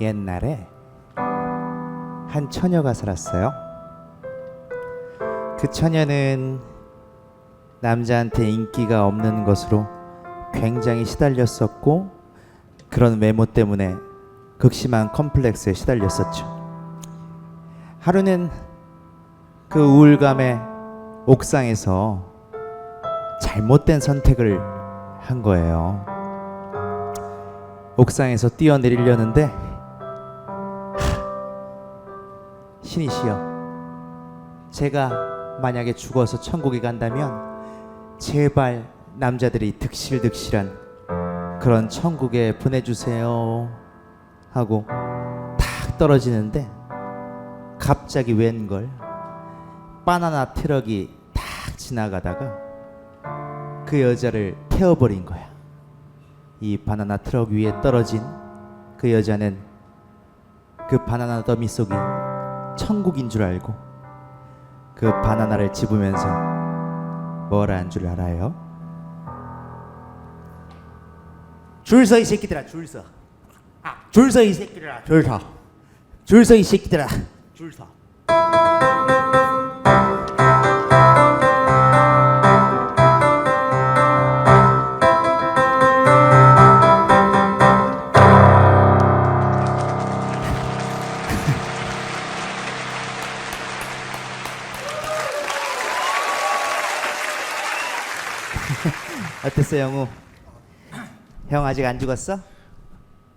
옛날에 한 처녀가 살았어요. 그 처녀는 남자한테 인기가 없는 것으로 굉장히 시달렸었고 그런 외모 때문에 극심한 컴플렉스에 시달렸었죠. 하루는 그 우울감에 옥상에서 잘못된 선택을 한 거예요. 옥상에서 뛰어내리려는데 신이시여 제가 만약에 죽어서 천국에 간다면 제발 남자들이 득실득실한 그런 천국에 보내주세요 하고 탁 떨어지는데 갑자기 웬걸 바나나 트럭이 탁 지나가다가 그 여자를 태워버린 거야. 이 바나나 트럭 위에 떨어진 그 여자는 그 바나나 더미 속이 천국인 줄 알고 그 바나나를 집으면서 뭘한줄 알아요? 줄서 이 새끼들아 줄 서. 줄 서 이 새끼들아 줄 서. 줄서이 새끼들아 줄 서. 어땠어 영우? 형 아직 안 죽었어?